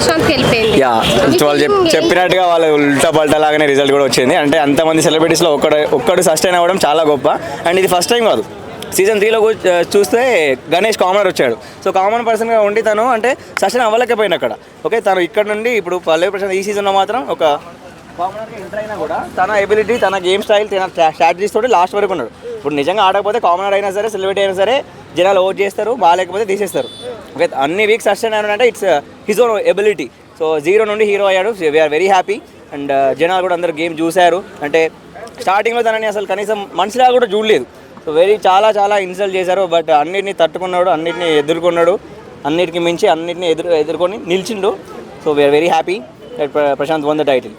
ప్రశాంత్ వెళ్ళిపోయింది. యా మీ వాళ్ళు? చెప్పినట్టుగా వాళ్ళు ఉల్టా పల్టా లాగానే రిజల్ట్ కూడా వచ్చింది. అంటే అంతమంది సెలబ్రిటీస్లో ఒక్కడు ఒక్కడు సస్టైన్ అవ్వడం చాలా గొప్ప. అండ్ ఇది ఫస్ట్ టైం కాదు. సీజన్ త్రీలో చూస్తే గణేష్ కామనర్ వచ్చాడు. సో కామన్ పర్సన్గా ఉండి తను అంటే సస్టైన్ అవ్వలేకపోయింది అక్కడ. ఓకే తను ఇక్కడ నుండి ఇప్పుడు పల్లవి ప్రశాంత్ ఈ సీజన్లో మాత్రం ఒక ఎంటర్ అయినా కూడా తన ఎబిలిటీ తన గేమ్ స్టైల్ తన స్ట్రాటజీస్ తోటి లాస్ట్ వరకు ఉన్నాడు. ఇప్పుడు నిజంగా ఆడకపోతే కామనర్ అయినా సరే సెలబ్రిటీ అయినా సరే జనాలు ఓట్ చేస్తారు బాగాలేకపోతే తీసేస్తారు. ఓకే అన్ని weeks sustain అయినాడంటే it's his own ability so zero నుండి హీరో అయ్యాడు. We are very happy and జనాలు కూడా అందరు గేమ్ చూశారు. అంటే స్టార్టింగ్లో తనని అసలు కనీసం మనిషిలా కూడా చూడలేదు. సో వెరీ చాలా చాలా ఇన్సల్ట్ చేశారు. బట్ అన్నిటిని తట్టుకున్నాడు అన్నిటిని ఎదుర్కొన్నాడు. అన్నిటికి మించి అన్నిటిని ఎదురు ఎదుర్కొని నిలిచిండు. So we are very happy Prashanth won the title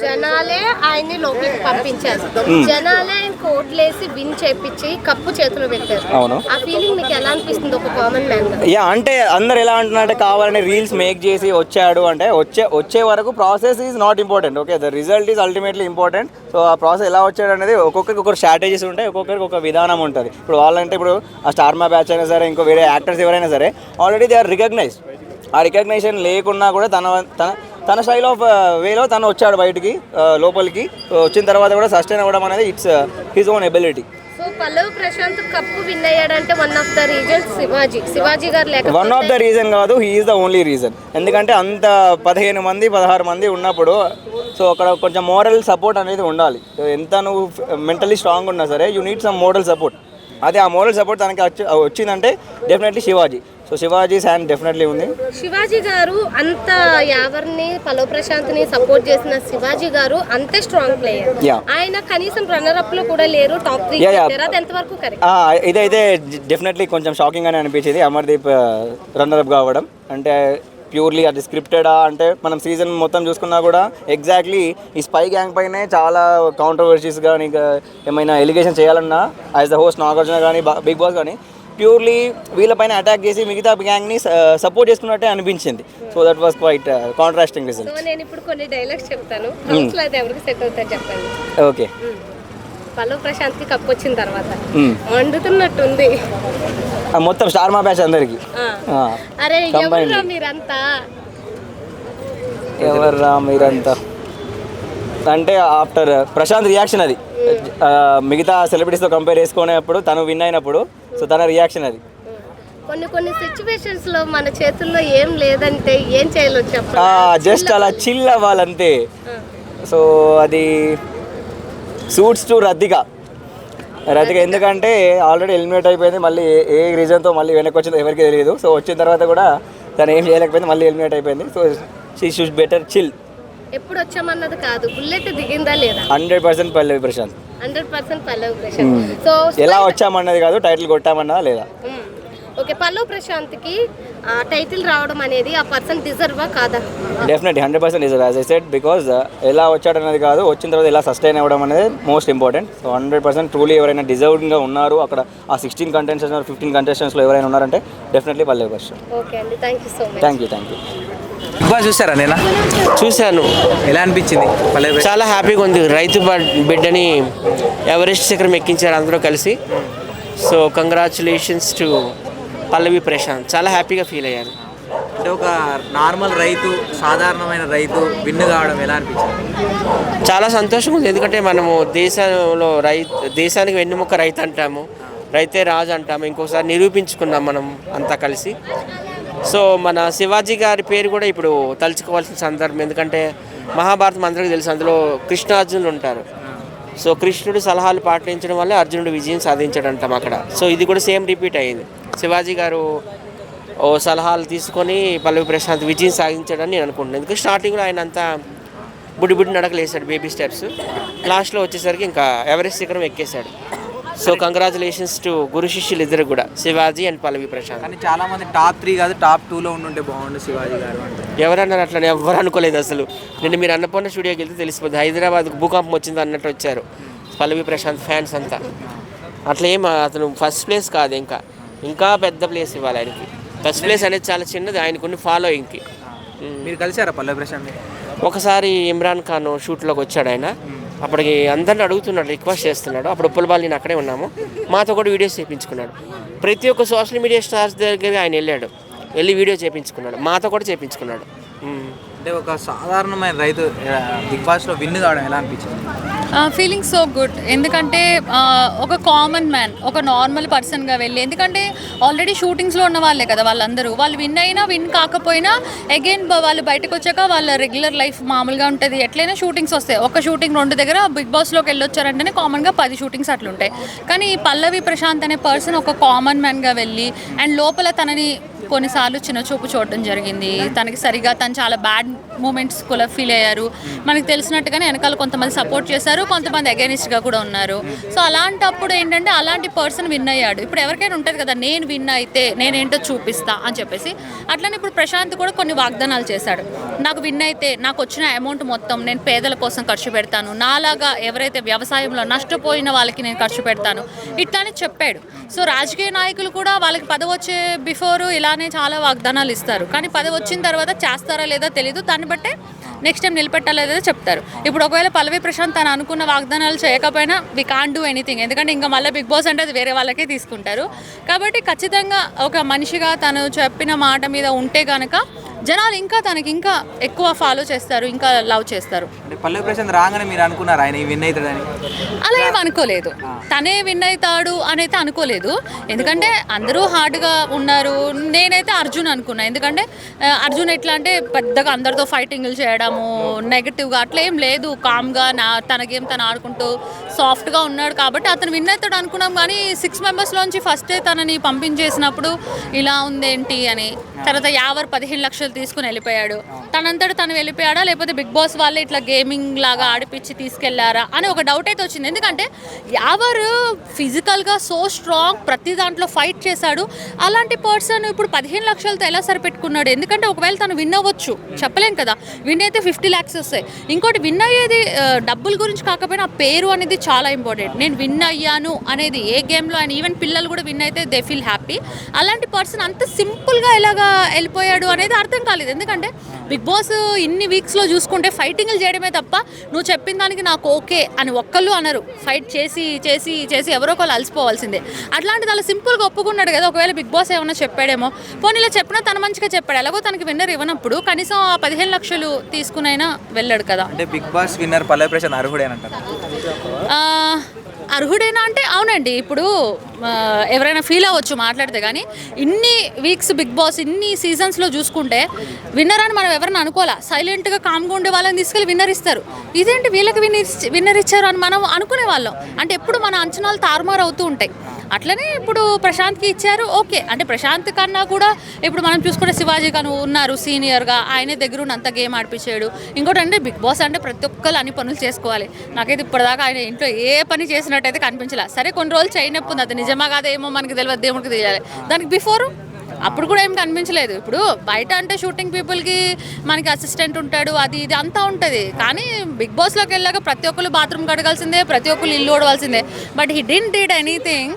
జనాలే ఆయన్ని లోపలికి పంపించారు. జనాలే ఆయన కోట్లేసి విన్ చేపించి కప్పు చేతిలో పెట్టారు. అవును. ఆ ఫీలింగ్ మీకు ఎలా అనిపిస్తుంది ఒక కామన్ మ్యాన్ యా అంటే అందరు ఎలా అంటున్నారంటే కావాలని రీల్స్ మేక్ చేసి వచ్చాడు అంటే వచ్చే వచ్చే వరకు process is not important okay the result is ultimately important so ఆ ప్రాసెస్ ఎలా వచ్చాడు అనేది ఒక్కొక్కరికి ఒక స్ట్రాటజీస్ ఉంటాయి ఒక్కొక్కరికి ఒక విధానం ఉంటుంది. ఇప్పుడు వాళ్ళంటే ఇప్పుడు ఆ స్టార్ మా బ్యాచ్ అయినా సరే ఇంకో వేరే యాక్టర్స్ ఎవరైనా సరే ఆల్రెడీ దే ఆర్ రికగ్నైజ్డ్ ఆ రికగ్నైజేషన్ లేకున్నా కూడా తన తన తన స్టైల్ ఆఫ్ వేలో తను వచ్చాడు బయటికి లోపలికి. వచ్చిన తర్వాత కూడా సస్టైన్ అవ్వడం అనేది it's his own ability so Pallav Prashanth cup win అయ్యాడంటే one of the reasons Shivaji. Shivaji garu లేక వన్ ఆఫ్ ద రీజన్ కాదు హీఈస్ ద ఓన్లీ రీజన్ ఎందుకంటే అంత పదిహేను మంది పదహారు మంది ఉన్నప్పుడు సో అక్కడ కొంచెం మోరల్ సపోర్ట్ అనేది ఉండాలి. ఎంత నువ్వు మెంటలీ స్ట్రాంగ్ ఉన్నా సరే you need some moral support అదే ఆ మోరల్ సపోర్ట్ తనకి వచ్చి- వచ్చిందంటే definitely Shivaji. So Shivaji hand definitely ఉంది. శివాజీ గారు అంత యావర్ని పల్లవ్ ప్రశాంత్ని సపోర్ట్ చేసిన శివాజీ గారు అంతే స్ట్రాంగ్ ప్లేయర్. ఆయన కనీసం రన్నర్ అప్లో కూడా లేరు టాప్ త్రీ. అది ఎంతవరకు ఇదైతే డెఫినెట్లీ కొంచెం షాకింగ్ అని అనిపించేది అమర్దీప్ రన్నర్ అప్ కావడం. అంటే ప్యూర్లీ అది స్క్రిప్టెడా అంటే మనం సీజన్ మొత్తం చూసుకున్నా కూడా ఎగ్జాక్ట్లీ ఈ స్పై గ్యాంగ్ పైనే చాలా కాంట్రవర్సీస్ కానీ ఏమైనా ఎలిగేషన్ చేయాలన్నా యాజ్ ద హోస్ట్ నాగార్జున కానీ బిగ్ బాస్ కానీ ప్యూర్లీ వీళ్ళపైన అటాక్ చేసి మిగతా గ్యాంగ్ని సపోర్ట్ చేసుకున్నట్టే అనిపించింది. So that was quite contrasting result నేను ఇప్పుడు కొన్ని డైలాగ్స్ చెప్తాను. అది ఎవరికి సెట్ అవుతారు చెప్పండి. ఓకే పల్లవ్ ప్రశాంత్కి కప్పు వచ్చిన తర్వాత. వండుతున్నట్టుంది. మొత్తం స్టార్ మా బ్యాచ్ అందరికి. అరే. ఎవరురా మీరంతా? ఎవర్రా మీరంతా? అంటే ఆఫ్టర్ ప్రశాంత్ రియాక్షన్ అది. మిగతా సెలబ్రిటీస్తో కంపేర్ చేసుకునేప్పుడు తను విన్ అయినప్పుడు సో తన రియాక్షన్ అది. కొన్ని కొన్ని సిచ్యువేషన్స్లో మన చేతుల్లో ఏం లేదంటే ఏం చేయాలో చెప్పండి జస్ట్ అలా చిల్ అవ్వాలంతే. సో అది సూట్స్ టు రద్దిక. రద్దిక ఎందుకంటే ఆల్రెడీ ఎలిమినేట్ అయిపోయింది మళ్ళీ ఏ- ఏ రీజన్తో మళ్ళీ వెనక్కి వచ్చిందో ఎవరికి తెలియదు. సో వచ్చిన తర్వాత కూడా తను ఏం చేయలేకపోయింది మళ్ళీ ఎలిమినేట్ అయిపోయింది. So she should better chill ఎప్పుడు వచ్చామన్నది కాదు. బుల్లెట్ దిగిందా లేదా? Hundred percent Pallavi Prashanth. Hundred percent Pallav Prashanth. So ఎలా వచ్చామన్నది కాదు టైటిల్ కొట్టామన్నా లేదా? ఓకే పల్లవ్ ప్రశాంత్కి టైటిల్ రావడం అనేది ఆ పర్సన్ డిజర్వా కాదా? Definitely hundred percent is as I said because ఎలా వచ్చాడనేది కాదు వచ్చిన తర్వాత ఎలా సస్టైన్ అవ్వడం అనేది most important so hundred percent truly ఎవరైనా డిజర్వింగ్గా ఉన్నారు అక్కడ ఆ సిక్స్టీన్ కంటెస్టెంట్స్ ఫిఫ్టీన్ కంటెస్టెంట్స్లో ఎవరైనా ఉన్నారంటే డెఫినెట్లీ పల్లె ఫస్ట్ ఓకే అండి thank you so much thank you thank you Big Boss చూసారా నేను? చూశాను. ఎలా అనిపించింది? చాలా హ్యాపీగా ఉంది. రైతు బిడ్డని ఎవరెస్ట్ శిఖరం ఎక్కించారు అందరూ కలిసి. So congratulations to Pallavi Prashanth. చాలా హ్యాపీగా ఫీల్ అయ్యాను అంటే ఒక నార్మల్ రైతు సాధారణమైన రైతు విన్ను కావడం ఎలా అనిపించింది? చాలా సంతోషంగా ఉంది. ఎందుకంటే మనము దేశంలో రైతు దేశానికి వెన్నుముక్క రైతు అంటాము. రైతే రాజు అంటాము. ఇంకోసారి నిరూపించుకున్నాం మనం అంతా కలిసి. సో మన శివాజీ గారి పేరు కూడా ఇప్పుడు తలుచుకోవాల్సిన సందర్భం ఎందుకంటే మహాభారతం అందరికీ తెలుసు అందులో కృష్ణార్జునులు ఉంటారు. సో కృష్ణుడు సలహాలు పాటించడం వల్ల అర్జునుడు విజయం సాధించాడంటాం అక్కడ. సో ఇది కూడా సేమ్ రిపీట్ అయ్యింది శివాజీ గారు ఓ సలహాలు తీసుకొని పల్లవి ప్రశాంత్ విజయం సాధించాడని నేను అనుకుంటున్నాను. ఎందుకంటే స్టార్టింగ్లో ఆయన అంతా బుడి బుడి నడకలేసాడు బేబీ స్టెప్స్. లాస్ట్లో వచ్చేసరికి ఇంకా ఎవరెస్ట్ శిఖరం ఎక్కేశాడు. సో కంగ్రాచులేషన్స్ టు గురు శిష్యులు ఇద్దరు కూడా శివాజీ అండ్ పల్లవి ప్రశాంత్. కానీ చాలా మంది టాప్ త్రీ కాదు టాప్ టూలో ఉండుంటే బాగుండు శివాజీ గారు అంటే ఎవరన్నారు అట్లా? ఎవరు అనుకోలేదు అసలు. నేను మీరు అన్నపూర్ణ స్టూడియోకి వెళ్తే తెలిసిపోతుంది హైదరాబాద్ భూకంపం వచ్చింది అన్నట్టు వచ్చారు పల్లవి ప్రశాంత్ ఫ్యాన్స్ అంతా. అట్లా ఏం అతను ఫస్ట్ ప్లేస్ కాదు ఇంకా. ఇంకా పెద్ద ప్లేస్ ఇవ్వాలి ఆయనకి. ఫస్ట్ ప్లేస్ అనేది చాలా చిన్నది ఆయనకున్న ఫాలోయింగ్కి మీరు కలిసారా పల్లవి ప్రశాంత్ ఒకసారి ఇమ్రాన్ ఖాన్ షూట్లోకి వచ్చాడు ఆయన. అప్పటికి అందరిని అడుగుతున్నాడు రిక్వెస్ట్ చేస్తున్నాడు. అప్పుడు ఉప్పలబాల్ నేను అక్కడే ఉన్నాము. మాతో కూడా వీడియోస్ చేయించుకున్నాడు ప్రతి ఒక్క సోషల్ మీడియా స్టార్స్ దగ్గర ఆయన వెళ్ళాడు. వెళ్ళి వీడియో చేయించుకున్నాడు మాతో కూడా చేయించుకున్నాడు అంటే ఒక సాధారణమైన రైతు బిగ్ బాస్లో విన్ కావడం ఎలా అనిపించింది? ఫీలింగ్ సో గుడ్ ఎందుకంటే ఒక కామన్ మ్యాన్ ఒక నార్మల్ పర్సన్గా వెళ్ళి ఎందుకంటే ఆల్రెడీ షూటింగ్స్లో ఉన్న వాళ్ళే కదా వాళ్ళందరూ. వాళ్ళు విన్ అయినా విన్ కాకపోయినా అగైన్ వాళ్ళు బయటకు వచ్చాక వాళ్ళ రెగ్యులర్ లైఫ్ మామూలుగా ఉంటుంది. ఎట్లయినా షూటింగ్స్ వస్తాయి. ఒక షూటింగ్ రెండు దగ్గర బిగ్ బాస్లోకి వెళ్ళొచ్చారంటేనే కామన్గా పది షూటింగ్స్ అట్లుంటాయి. కానీ ఈ పల్లవి ప్రశాంత్ అనే పర్సన్ ఒక కామన్ మ్యాన్గా వెళ్ళి అండ్ లోపల తనని కొన్నిసార్లు చిన్న చూపు చూడటం జరిగింది. తనకి సరిగా తను చాలా బ్యాడ్ మూమెంట్స్ కూడా ఫీల్ అయ్యారు. మనకి తెలిసినట్టుగానే వెనకాల కొంతమంది సపోర్ట్ చేశారు కొంతమంది అగేనిస్ట్గా కూడా ఉన్నారు. సో అలాంటప్పుడు ఏంటంటే అలాంటి పర్సన్ విన్ అయ్యాడు. ఇప్పుడు ఎవరికైనా ఉంటుంది కదా నేను విన్ అయితే నేనేంటో చూపిస్తా అని చెప్పేసి. అట్లనే ఇప్పుడు ప్రశాంత్ కూడా కొన్ని వాగ్దానాలు చేశాడు. నాకు విన్ అయితే నాకు వచ్చిన అమౌంట్ మొత్తం నేను పేదల కోసం ఖర్చు పెడతాను. నాలాగా ఎవరైతే వ్యవసాయంలో నష్టపోయిన వాళ్ళకి నేను ఖర్చు పెడతాను. ఇట్లానే చెప్పాడు. సో రాజకీయ నాయకులు కూడా వాళ్ళకి పదవి వచ్చే బిఫోర్ ఇలానే చాలా వాగ్దానాలు ఇస్తారు. కానీ పది వచ్చిన తర్వాత చేస్తారా లేదా తెలియదు దాన్ని బట్టే నెక్స్ట్ టైం నిలబెట్టాలా చెప్తారు. ఇప్పుడు ఒకవేళ పల్లవి ప్రశాంత్ తను అనుకున్న వాగ్దానాలు చేయకపోయినా వి కాన్ డూ ఎనీథింగ్ ఎందుకంటే ఇంకా మళ్ళీ బిగ్ బాస్ అంటే అది వేరే వాళ్ళకే తీసుకుంటారు. కాబట్టి ఖచ్చితంగా ఒక మనిషిగా తను చెప్పిన మాట మీద ఉంటే కనుక జనాలు ఇంకా తనకి ఇంకా ఎక్కువ ఫాలో చేస్తారు ఇంకా లవ్ చేస్తారు. అంటే పల్లె ప్రశాంత్ రాగానే మీరు అనుకున్నారు ఆయన విన్ అవుతాడని? అలా ఏం అనుకోలేదు. తనే విన్ అవుతాడు అని అయితే అనుకోలేదు. ఎందుకంటే అందరూ హార్డ్గా ఉన్నారు. నేనైతే అర్జున్ అనుకున్నా. ఎందుకంటే అర్జున్ ఎట్లా అంటే పెద్దగా అందరితో ఫైటింగ్లు చేయడము నెగటివ్గా అట్లా ఏం లేదు. కామ్గా నా తన గేమ్ తను ఆడుకుంటూ సాఫ్ట్గా ఉన్నాడు కాబట్టి అతను విన్ అవుతాడు అనుకున్నాం కానీ సిక్స్ మెంబర్స్లోంచి ఫస్టే తనని పంపించేసినప్పుడు ఇలా ఉందేంటి అని. తర్వాత యావర్ పదిహేను లక్షలు తీసుకుని వెళ్ళిపోయాడు. తనంతటా తను వెళ్ళిపోయాడా లేకపోతే బిగ్ బాస్ వాళ్ళే ఇట్లా గేమింగ్ లాగా ఆడిపించి తీసుకెళ్ళారా అని ఒక డౌట్ అయితే వచ్చింది. ఎందుకంటే యావర్ ఫిజికల్గా సో స్ట్రాంగ్ ప్రతి దాంట్లో ఫైట్ చేశాడు. అలాంటి పర్సన్ ఇప్పుడు పదిహేను లక్షలతో ఎలా సరిపెట్టుకున్నాడు? ఎందుకంటే ఒకవేళ తను విన్ అవ్వచ్చు చెప్పలేం కదా. విన్ అయితే ఫిఫ్టీ ల్యాక్స్ వస్తాయి. ఇంకోటి విన్ అయ్యేది డబ్బుల గురించి కాకపోయినా ఆ పేరు అనేది చాలా ఇంపార్టెంట్ నేను విన్ అయ్యాను అనేది ఏ గేమ్లో అండ్ ఈవెన్ పిల్లలు కూడా విన్ అయితే దే ఫీల్ హ్యాపీ అలాంటి పర్సన్ అంత సింపుల్గా ఎలాగా వెళ్ళిపోయాడు అనేది అర్థం కాలేదు. ఎందుకంటే బిగ్ బాస్ ఇన్ని వీక్స్లో చూసుకుంటే ఫైటింగ్లు చేయడమే తప్ప నువ్వు చెప్పిన దానికి నాకు ఓకే అని ఒక్కళ్ళు అనరు. ఫైట్ చేసి చేసి చేసి ఎవరో ఒకళ్ళు అలసిపోవాల్సిందే. అట్లాంటిది అలా సింపుల్గా ఒప్పుకున్నాడు కదా ఒకవేళ బిగ్ బాస్ ఏమైనా చెప్పాడేమో పోనీ ఇలా చెప్పినా తన మంచిగా చెప్పాడు. ఎలాగో తనకి విన్నర్ ఇవ్వనప్పుడు కనీసం ఆ పదిహేను లక్షలు తీసుకునైనా వెళ్ళాడు కదా. అంటే బిగ్ బాస్ విన్నర్ పల్లె ప్రశాంత్ అర్హుడేనంటారు. అర్హుడేనా అంటే అవునండి. ఇప్పుడు ఎవరైనా ఫీల్ అవ్వచ్చు మాట్లాడితే కానీ ఇన్ని వీక్స్ బిగ్ బాస్ ఇన్ని సీజన్స్లో చూసుకుంటే విన్నర్ అని మనం ఎవరైనా అనుకోవాలా? సైలెంట్గా కామ్గా ఉండే వాళ్ళని తీసుకెళ్ళి విన్నర్ ఇస్తారు. ఇదేంటి వీళ్ళకి విన్నర్ విన్నర్ ఇచ్చారు అని మనం అనుకునే వాళ్ళం. అంటే ఎప్పుడు మన అంచనాలు తారుమారు అవుతూ ఉంటాయి. అట్లనే ఇప్పుడు ప్రశాంత్కి ఇచ్చారు ఓకే. అంటే ప్రశాంత్ కన్నా కూడా ఇప్పుడు మనం చూసుకుంటే శివాజీ గారు ఉన్నారు సీనియర్గా ఆయనే దగ్గర ఉన్న అంత గేమ్ ఆడిపించాడు. ఇంకోటి అంటే బిగ్ బాస్ అంటే ప్రతి ఒక్కరు అన్ని పనులు చేసుకోవాలి. నాకైతే ఇప్పటిదాకా ఆయన ఇంట్లో ఏ పని చేసినట్టయితే కనిపించలే. సరే కొన్ని రోజులు చేయనప్పుడు అది నిజమా కాదేమో మనకి తెలియదు దేవుడికి తెలియాలి. దానికి బిఫోర్? అప్పుడు కూడా ఏం కనిపించలేదు. ఇప్పుడు బయట అంటే షూటింగ్ పీపుల్కి మనకి అసిస్టెంట్ ఉంటాడు అది ఇది అంతా ఉంటుంది. కానీ బిగ్ బాస్లోకి వెళ్ళాక ప్రతి ఒక్కరు బాత్రూమ్ కడగాల్సిందే ప్రతి ఒక్కరు ఇల్లు ఓడవలసిందే but he didn't did anything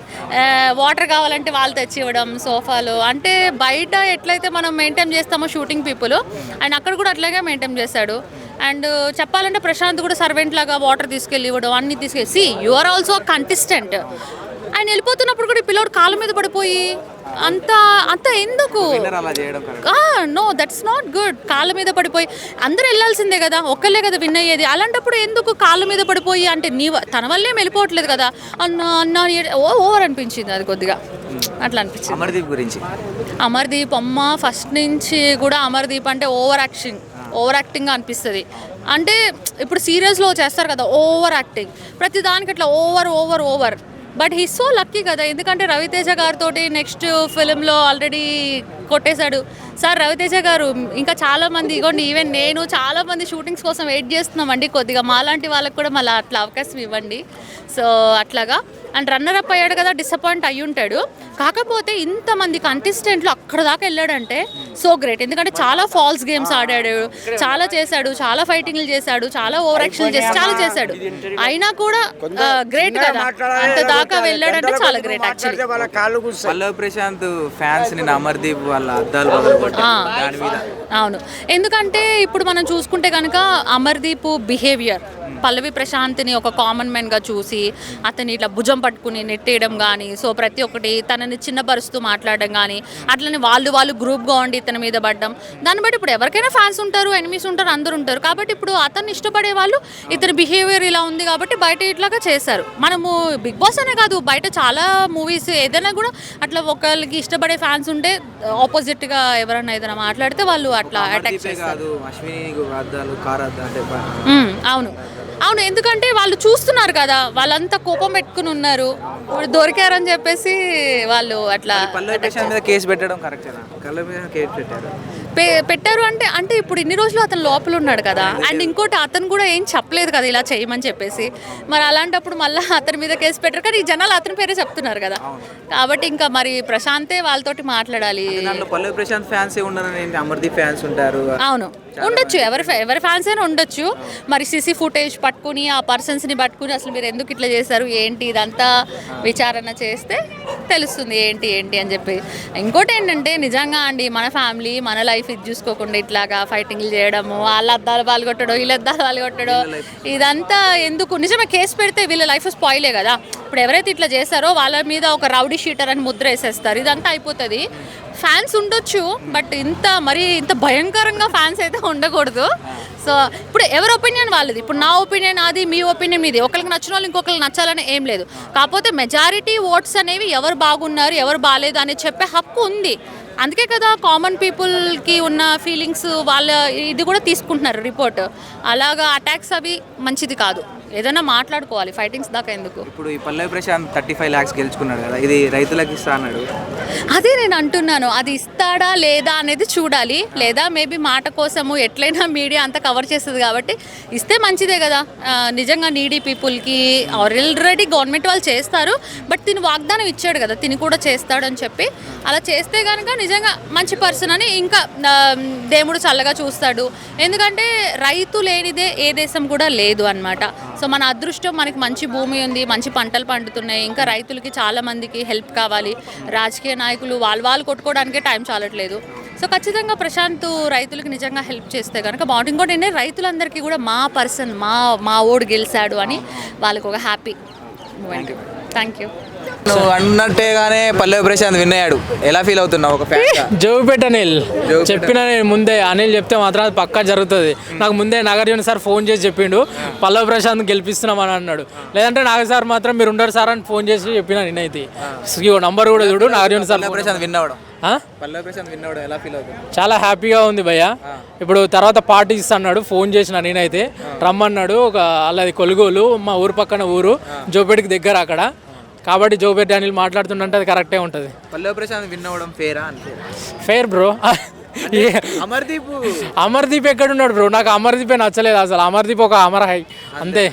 water కావాలంటే వాళ్ళు తెచ్చి ఇవ్వడం సోఫాలు. అంటే బయట ఎట్లయితే మనం మెయింటైన్ చేస్తామో షూటింగ్ పీపుల్ ఆయన అక్కడ కూడా అట్లాగే మెయింటైన్ చేశాడు అండ్ చెప్పాలంటే ప్రశాంత్ కూడా సర్వెంట్ లాగా వాటర్ తీసుకెళ్ళి ఇవ్వడం అన్ని తీసుకెళ్ళి see you are also contestant ఆయన వెళ్ళిపోతున్నప్పుడు కూడా ఈ పిల్లోడు కాళ్ళ మీద పడిపోయి అంత అంత ఎందుకు. నో దట్స్ నాట్ గుడ్ కాళ్ళ మీద పడిపోయి అందరూ వెళ్ళాల్సిందే కదా ఒక్కళ్ళే కదా విన్ అయ్యేది. అలాంటప్పుడు ఎందుకు కాళ్ళ మీద పడిపోయి? అంటే నీ తన వల్లే వెళ్ళిపోవట్లేదు కదా. అన్న అన్న ఓవర్ అనిపించింది అది కొద్దిగా. అట్లా అనిపించింది. అమర్దీప్ గురించి. అమర్దీప్ అమ్మ ఫస్ట్ నుంచి కూడా అమర్దీప్ అంటే ఓవర్ యాక్షన్ ఓవర్ యాక్టింగ్ అనిపిస్తుంది. అంటే ఇప్పుడు సీరియల్స్లో చేస్తారు కదా ఓవర్ యాక్టింగ్. ప్రతి దానికి అట్లా over over over. But he so lucky కదా. ఎందుకంటే రవితేజ గారితో నెక్స్ట్ ఫిలింలో ఆల్రెడీ కొట్టేశాడు. సార్ రవితేజ గారు ఇంకా చాలామంది ఇగోండి ఈవెన్ నేను చాలామంది షూటింగ్స్ కోసం వెయిట్ చేస్తున్నామండి. కొద్దిగా మాలాంటి వాళ్ళకి కూడా మళ్ళీ అట్లా అవకాశం ఇవ్వండి. సో అట్లాగా. అండ్ రన్నర్ అప్ అయ్యాడు కదా డిసప్పాయింట్ అయ్యి ఉంటాడు. కాకపోతే ఇంతమంది కంటెస్టెంట్లు అక్కడ దాకా వెళ్ళాడంటే సో గ్రేట్ ఎందుకంటే చాలా ఫాల్స్ గేమ్స్ ఆడాడు. చాలా చేశాడు. చాలా ఫైటింగ్లు చేశాడు. చాలా ఓవర్ యాక్షన్ చేసి చాలా చేశాడు. అయినా కూడా గ్రేట్ కదా. అంత దాకా వెళ్ళాడంటే చాలా great actually Prashanth fans Amardeep వాళ్ళ అద్దాలు పగలగొట్టారు. ఆ. దాని మీద. అవును. ఎందుకంటే ఇప్పుడు మనం చూసుకుంటే కనుక అమర్దీప్ బిహేవియర్ పల్లవి ప్రశాంత్ని ఒక కామన్ మ్యాన్గా చూసి అతని ఇట్లా భుజం పట్టుకుని నెట్టేయడం కానీ సో ప్రతి ఒక్కటి తనని చిన్నపరుస్తూ మాట్లాడడం కానీ అట్లనే వాళ్ళు వాళ్ళు గ్రూప్గా ఉండి ఇతని మీద పడ్డం. దాన్ని బట్టి ఇప్పుడు ఎవరికైనా ఫ్యాన్స్ ఉంటారు ఎనిమిస్ ఉంటారు అందరు ఉంటారు. కాబట్టి ఇప్పుడు అతన్ని ఇష్టపడే వాళ్ళు ఇతని బిహేవియర్ ఇలా ఉంది కాబట్టి బయట ఇట్లాగా చేశారు. మనము బిగ్ బాస్ అనే కాదు బయట చాలా మూవీస్ ఏదైనా కూడా అట్లా ఒకరికి ఇష్టపడే ఫ్యాన్స్ ఉంటే ఆపోజిట్గా ఎవరైనా ఏదైనా మాట్లాడితే వాళ్ళు అట్లా అటాక్ చేస్తారు. అవును. అవును ఎందుకంటే వాళ్ళు చూస్తున్నారు కదా వాళ్ళంతా కోపం పెట్టుకుని ఉన్నారు. ఇప్పుడు దొరికారని చెప్పేసి వాళ్ళు అట్లా మీద కేసు పెట్టడం కరెక్టేనా కళ్ళ మీద కేసు పెట్టారు? పెట్టారు అంటే అంటే ఇప్పుడు ఇన్ని రోజులు అతను లోపల ఉన్నాడు కదా అండ్ ఇంకోటి అతను కూడా ఏం చెప్పలేదు కదా ఇలా చేయమని చెప్పేసి. మరి అలాంటప్పుడు మళ్ళీ అతని మీద కేసు పెట్టారు కానీ ఈ జనాలు అతని పేరే చెప్తున్నారు కదా. కాబట్టి ఇంకా మరి ప్రశాంతే వాళ్ళతోటి మాట్లాడాలి. దాంట్లో పల్లవి ప్రశాంత్ ఫ్యాన్స్ అమర్దీప్ ఫ్యాన్స్ ఉంటారు. అవును. ఉండొచ్చు. ఎవరి ఎవరి ఫ్యాన్స్ అయినా ఉండొచ్చు. మరి సిసి ఫుటేజ్ పట్టుకుని ఆ పర్సన్స్ని పట్టుకుని అసలు మీరు ఎందుకు ఇట్లా చేశారు? ఏంటి ఇదంతా విచారణ చేస్తే తెలుస్తుంది ఏంటి ఏంటి అని చెప్పి. ఇంకోటి ఏంటంటే నిజంగా అండి మన ఫ్యామిలీ మన లైఫ్ ఇది చూసుకోకుండా ఇట్లాగా ఫైటింగ్లు చేయడము వాళ్ళ అద్దాలు పాల్గొట్టడం వీళ్ళ అద్దాలు పాల్గొట్టడం ఇదంతా ఎందుకు? నిజమే కేసు పెడితే వీళ్ళ లైఫ్ స్పాయిలే కదా. ఇప్పుడు ఎవరైతే ఇట్లా చేస్తారో వాళ్ళ మీద ఒక రౌడీ షీటర్ అని ముద్ర వేసేస్తారు. ఇదంతా అయిపోతుంది. ఫ్యాన్స్ ఉండొచ్చు బట్ ఇంత మరి ఇంత భయంకరంగా ఫ్యాన్స్ అయితే ఉండకూడదు. సో ఇప్పుడు ఎవరి ఒపీనియన్ వాళ్ళది? ఇప్పుడు నా ఒపీనియన్ అది మీ ఒపీనియన్ మీది. ఒకరికి నచ్చిన వాళ్ళు ఇంకొకరికి నచ్చాలని ఏం లేదు. కాకపోతే మెజారిటీ ఓట్స్ అనేవి ఎవరు బాగున్నారు ఎవరు బాగాలేదు అని చెప్పే హక్కు ఉంది. అందుకే కదా కామన్ పీపుల్కి ఉన్న ఫీలింగ్స్ వాళ్ళ ఇది కూడా తీసుకుంటున్నారు రిపోర్ట్ అలాగా అటాక్స్ అవి మంచిది కాదు. ఏదైనా మాట్లాడుకోవాలి ఫైటింగ్స్ దాకా ఎందుకు? ఇప్పుడు ఈ పల్లవి ప్రశాంత్ థర్టీ ఫైవ్ ల్యాక్స్ గెలుచుకున్నాడు కదా ఇది రైతులకు ఇస్తా అన్నాడు. అదే నేను అంటున్నాను అది ఇస్తాడా లేదా అనేది చూడాలి. లేదా మేబీ మాట కోసము ఎట్లయినా మీడియా అంతా కవర్ చేస్తుంది కాబట్టి ఇస్తే మంచిదే కదా. ఆ, నిజంగా నీడీ పీపుల్కి ఆల్రెడీ గవర్నమెంట్ వాళ్ళు చేస్తారు బట్ తిని వాగ్దానం ఇచ్చాడు కదా తిని కూడా చేస్తాడు అని చెప్పి. అలా చేస్తే కనుక నిజంగా మంచి పర్సన్ అని ఇంకా ఆ, దేవుడు చల్లగా చూస్తాడు. ఎందుకంటే రైతు లేనిదే ఏ దేశం కూడా లేదు అన్నమాట. సో మన అదృష్టం మనకి మంచి భూమి ఉంది మంచి పంటలు పండుతున్నాయి. ఇంకా రైతులకి చాలా మందికి హెల్ప్ కావాలి. రాజకీయ నాయకులు వాళ్ళు వాళ్ళు కొట్టుకోవడానికే టైం చాలట్లేదు. సో ఖచ్చితంగా ప్రశాంత్ రైతులకు నిజంగా హెల్ప్ చేస్తే కనుక బాగుంటుంది. ఇంకోటి ఏంటంటే రైతులందరికీ కూడా మా పర్సన్ మా మా ఓడు గెలిచాడు అని వాళ్ళకి ఒక హ్యాపీ థ్యాంక్ యూ నువ్వు అన్నట్టేగానే పల్లవి ప్రశాంత్ విన్ అయ్యాడు ఎలా ఫీల్ అవుతున్నావు ఒక జోగిపేట అనిల్. చెప్పిన నేను ముందే అనిల్ చెప్తే మాత్రం అది పక్కా జరుగుతుంది. నాకు ముందే నాగార్జున సార్ ఫోన్ చేసి చెప్పిండు పల్లవి ప్రశాంత్ గెలిపిస్తున్నాం అని అన్నాడు. లేదంటే నాగ సార్ మాత్రం మీరు ఉండరు సార్ అని ఫోన్ చేసి చెప్పిన నేనైతే నంబర్ కూడా చూడు నాగార్జున సార్ ప్రశాంత్ విన్ చాలా హ్యాపీగా ఉంది భయ్య. ఇప్పుడు తర్వాత పార్టీ ఇస్తాడు ఫోన్ చేసిన నేనైతే రమ్మన్నాడు ఒక అలాది కొలుగోలు మా ఊరు పక్కన ఊరు జోపేటకి దగ్గర అక్కడ. కాబట్టి జోపేట అనిల్ మాట్లాడుతుండంటే అది కరెక్టే ఉంటుంది. పల్లవి ప్రశాంత్ విన్ అవ్వడం ఫేరా ఫేర్ బ్రో అమర్దీప్. అమర్దీప్ ఎక్కడున్నాడు బ్రో నాకు అమర్దీపే నచ్చలేదు అసలు. అమర్దీప్ ఒక అమర్ హై. అంతే.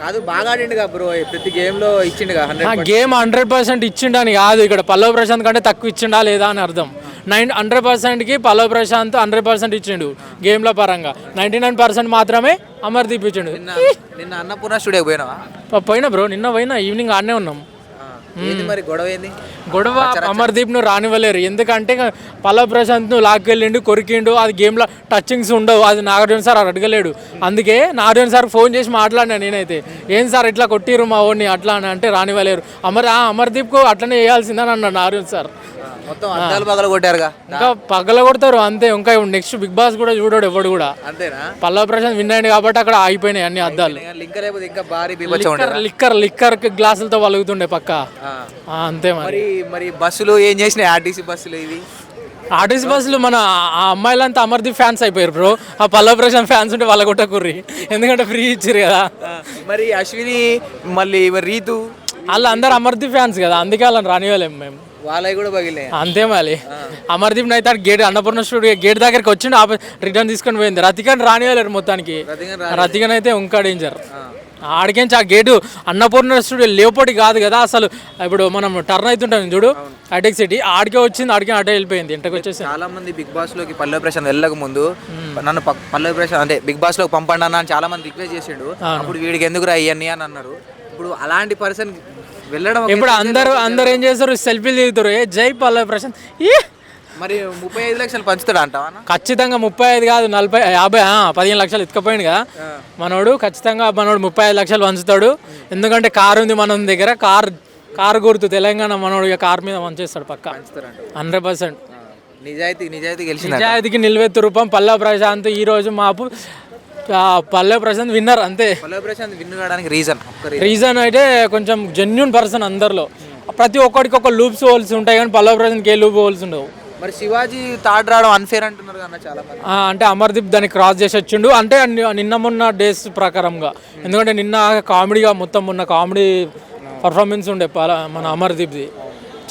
కాదు బాగా ఆడిండుగా బ్రో ప్రతి గేమ్లో ఇచ్చిండుగా గేమ్ హండ్రెడ్ పర్సెంట్ ఇచ్చిండని కాదు. ఇక్కడ పల్లవ్ ప్రశాంత్ కంటే తక్కువ ఇచ్చిండా లేదా అని అర్థం. నైన్ హండ్రెడ్ పర్సెంట్కి పల్లవ్ ప్రశాంత్ హండ్రెడ్ పర్సెంట్ ఇచ్చిండు గేమ్ల పరంగా. నైంటీ నైన్ పర్సెంట్ మాత్రమే అమర్దీప్ ఇచ్చిండు. నిన్న అన్నపూర్ణ స్టూడియోకి పోయినావా? ప- పోయినా బ్రో నిన్న పోయినా ఈవినింగ్ ఆడనే ఉన్నాం. ఏంది మరి గొడవ ఏంది? గొడవ అమర్దీప్ను రానివ్వలేరు. ఎందుకంటే పల్లవ్ ప్రశాంత్ను లాక్కెళ్ళిండు కొరికిండు అది గేమ్లో టచింగ్స్ ఉండవు. అది నాగార్జున సార్ అడగలేడు. అందుకే నాగార్జున సార్ ఫోన్ చేసి మాట్లాడినా నేనైతే. ఏం సార్ ఇట్లా కొట్టిరు మా ఓడిని? అట్లా అని అంటే రానివ్వలేరు. అమర్ ఆ అమర్దీప్కు అట్లనే వేయాల్సిందని అన్నాడు నాగార్జున సార్. మొత్తం అద్దాలు పగల కొట్టారుగా. ఇంకా పగల కొడతారు అంతే. ఇంకా నెక్స్ట్ బిగ్ బాస్ కూడా చూడాడు ఎవడు కూడా. అంతేనా? పల్లవ్ ప్రశాంత్ విన్ అయ్యింది కాబట్టి అక్కడ ఆగిపోయినాయి అన్ని అద్దాలు. లింక్ లేకపోతే ఇంకా భారీ లిక్కర్? లిక్కర్ లిక్కర్ గ్లాసులతో వలుగుతుండే పక్క. అంతే మరి. మరి బస్సులు ఏం చేసినాయి? ఆర్టీసీ బస్సులు ఇవి? ఆర్టీసీ బస్సులు మన ఆ అమ్మాయిలంతా అమర్దీప్ ఫ్యాన్స్ అయిపోయారు బ్రో. ఆ పల్లవ్ ప్రశాంత్ ఫ్యాన్స్ ఉంటే వాళ్ళ కొట్ట కుర్రి ఎందుకంటే ఫ్రీ ఇచ్చారు కదా. మరి అశ్విని మళ్ళీ రీతు. వాళ్ళు అందరు అమర్దీప్ ఫ్యాన్స్ కదా అందుకే వాళ్ళని రానివ్వలేము మేము. వాళ్ళవి కూడా పగిలినాయి. అంతే మరి. అమర్దీప్ ఆడ గేట్ అన్నపూర్ణ స్టూడియో గేట్ దగ్గరికి వచ్చిండు ఆప రిటర్న్ తీసుకొని పోయింది. రతికని రానివ్వలేరు మొత్తానికి. రతికని అయితే ఇంకా డేంజర్ ఆడికించి ఆ గేటు అన్నపూర్ణ స్టూడియో లేపోటి కాదు కదా అసలు ఇప్పుడు మనం టర్న్ అవుతుంటాం చూడు హైటెక్ సిటీ ఆడికే వచ్చింది ఆడికే అటే వెళ్ళిపోయింది ఇంటికి వచ్చేసి చాలా మంది బిగ్ బాస్లోకి పల్లవి ప్రశాంత్ వెళ్ళక ముందు నన్ను ప- పల్లవి ప్రశాంత్ అంటే బిగ్ బాస్లోకి పంపండి అన్న అని చాలా మంది రిక్వెస్ట్ చేసిండు అప్పుడు వీడికి ఎందుకు రా ఇవన్నీ అని అన్నారు. ఇప్పుడు అలాంటి పర్సన్ వెళ్ళడం ఇప్పుడు అందరూ అందరు ఏం చేస్తారు? సెల్ఫీలు దిగుతారు. ఏ జై పల్లవి ప్రశాంత్. మరి ముప్పై ఐదు లక్షలు పంచుతాడు అంటావా అన్న? ఖచ్చితంగా ముప్పై ఐదు కాదు నలభై యాభై ఆ, పదిహేను లక్షలు ఎత్తుకపోయింది కదా. మనోడు ఖచ్చితంగా మనోడు ముప్పై ఐదు లక్షలు పంచుతాడు. ఎందుకంటే కారు ఉంది మన దగ్గర. కార్ కారు గుర్తు తెలంగాణ మనోడు ఇక కార్ మీద వంచేస్తాడు పక్క. Hundred percent. నిజాయితీ నిజాయితీ నిజాయితీకి నిల్వెత్తు రూపం పల్లె ప్రశాంత్ ఈ రోజు మాపు పల్లె ప్రశాంత్ విన్నర్ అంతే. పల్లవి ప్రశాంత్ విన్ కావడానికి రీజన్. రీజన్ అయితే కొంచెం జెన్యున్ పర్సన్ అందరిలో. ప్రతి ఒక్కడికి ఒక లూప్స్ హోల్స్ ఉంటాయి కానీ పల్లె ప్రశాంత్కి ఏ లూప్ హోల్స్ ఉండవు. మరి శివాజీ థర్డ్ రావడం అన్ఫేర్ అంటున్నారు కదా చాలా అంటే అమర్దీప్ దాన్ని క్రాస్ చేసి వచ్చిండు. అంటే నిన్న మొన్న డేస్ ప్రకారంగా. ఎందుకంటే నిన్న కామెడీగా మొత్తం మొన్న కామెడీ పర్ఫార్మెన్స్ ఉండే మన అమర్దీప్ది.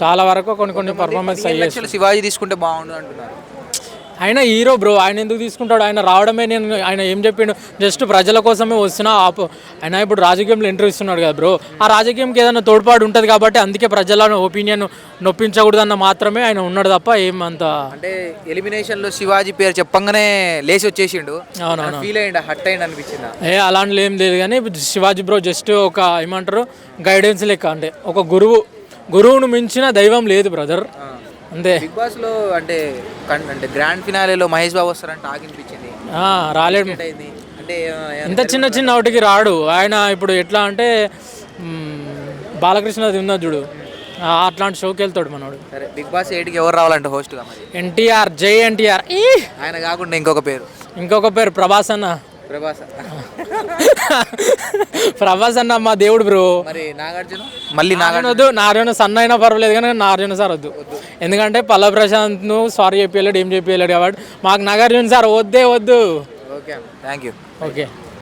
చాలా వరకు కొన్ని కొన్ని పర్ఫార్మెన్స్ అయ్యాయి శివాజీ తీసుకుంటే బాగుండు అంటున్నారు. ఆయన హీరో బ్రో ఆయన ఎందుకు తీసుకుంటాడు? ఆయన రావడమే నేను ఆయన ఏం చెప్పిండు? జస్ట్ ప్రజల కోసమే వస్తున్నా ఆపు ఆయన ఇప్పుడు రాజకీయంలో ఎంట్రీ ఇస్తున్నాడు కదా బ్రో ఆ రాజకీయంకి ఏదైనా తోడ్పాటు ఉంటుంది కాబట్టి అందుకే ప్రజల ఒపీనియన్ నొప్పించకూడదన్న మాత్రమే ఆయన ఉన్నాడు తప్ప ఏం అంత అంటే ఎలిమినేషన్లో శివాజీ పేరు చెప్పంగానే లేచి వచ్చేసిండు. అవునవును. ఫీల్ అయ్యిండు హట్ అయ్యిండు అనిపించిందా? ఏ అలాంటివి ఏం లేదు కానీ శివాజీ బ్రో జస్ట్ ఒక ఏమంటారు? గైడెన్స్ లెక్క. అంటే ఒక గురువు గురువును మించిన దైవం లేదు బ్రదర్ అంతే. బిగ్ బాస్లో అంటే కన్- అంటే గ్రాండ్ ఫినాలేలో మహేష్ బాబు వస్తారంటే ఆగినిపించింది ఆ, రాలేడు. అయింది. అంటే ఆ, ఇంత చిన్న చిన్న వాటికి రాడు. ఆయన ఇప్పుడు ఎట్లా అంటే మ్, బాలకృష్ణది ఉన్నది చూడు. ఆ, అట్లాంటి షోకి వెళ్తాడు మనోడు. సరే బిగ్ బాస్ ఎయిట్కి ఎవరు రావాలంటే host గా మరి? ఎన్టీఆర్ జై ఎన్టీఆర్. ఈ! ఆయన కాకుండా ఇంకొక పేరు. ఇంకొక పేరు ప్రభాస్ అన్న. ప్రభాస్. ప్రభాస్ అన్న మా దేవుడు బ్రో. మరి నాగార్జున? మళ్ళీ నాగార్జున. వద్దు నారాయణ సన్న అయినా పర్వాలేదు కానీ నాగార్జున సార్ వద్దు. ఎందుకంటే పల్ల ప్రశాంత్ను సారీ చెప్పలేడు ఏం చెప్పలేడు కాబట్టి మాకు నాగార్జున సార్ వద్దే వద్దు. Okay thank you okay.